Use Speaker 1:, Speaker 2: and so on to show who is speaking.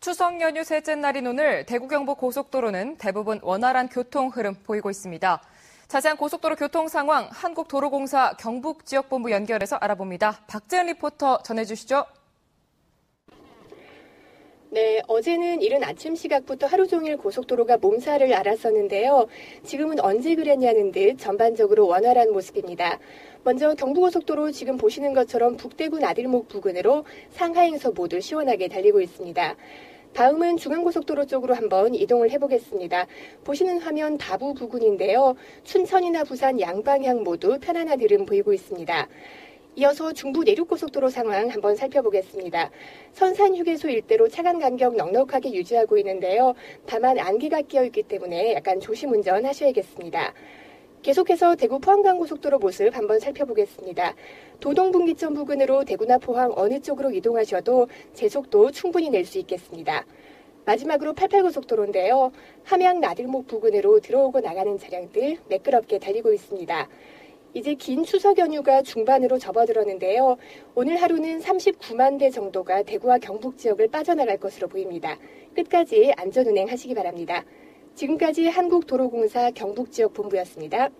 Speaker 1: 추석 연휴 셋째 날인 오늘 대구 경북 고속도로는 대부분 원활한 교통 흐름 보이고 있습니다. 자세한 고속도로 교통 상황 한국도로공사 경북 지역본부 연결해서 알아봅니다. 박재은 리포터 전해주시죠.
Speaker 2: 네, 어제는 이른 아침 시각부터 하루 종일 고속도로가 몸살을 앓았었는데요. 지금은 언제 그랬냐는 듯 전반적으로 원활한 모습입니다. 먼저 경부고속도로 지금 보시는 것처럼 북대구 나들목 부근으로 상하행서 모두 시원하게 달리고 있습니다. 다음은 중앙고속도로 쪽으로 한번 이동을 해보겠습니다. 보시는 화면 다부 부근인데요. 춘천이나 부산 양방향 모두 편안한 흐름 보이고 있습니다. 이어서 중부 내륙고속도로 상황 한번 살펴보겠습니다. 선산 휴게소 일대로 차간 간격 넉넉하게 유지하고 있는데요. 다만 안개가 끼어 있기 때문에 약간 조심 운전하셔야겠습니다. 계속해서 대구 포항간고속도로 모습 한번 살펴보겠습니다. 도동분기점 부근으로 대구나 포항 어느 쪽으로 이동하셔도 제속도 충분히 낼 수 있겠습니다. 마지막으로 88고속도로인데요. 함양 나들목 부근으로 들어오고 나가는 차량들 매끄럽게 달리고 있습니다. 이제 긴 추석 연휴가 중반으로 접어들었는데요. 오늘 하루는 39만 대 정도가 대구와 경북 지역을 빠져나갈 것으로 보입니다. 끝까지 안전운행 하시기 바랍니다. 지금까지 한국도로공사 경북지역본부였습니다.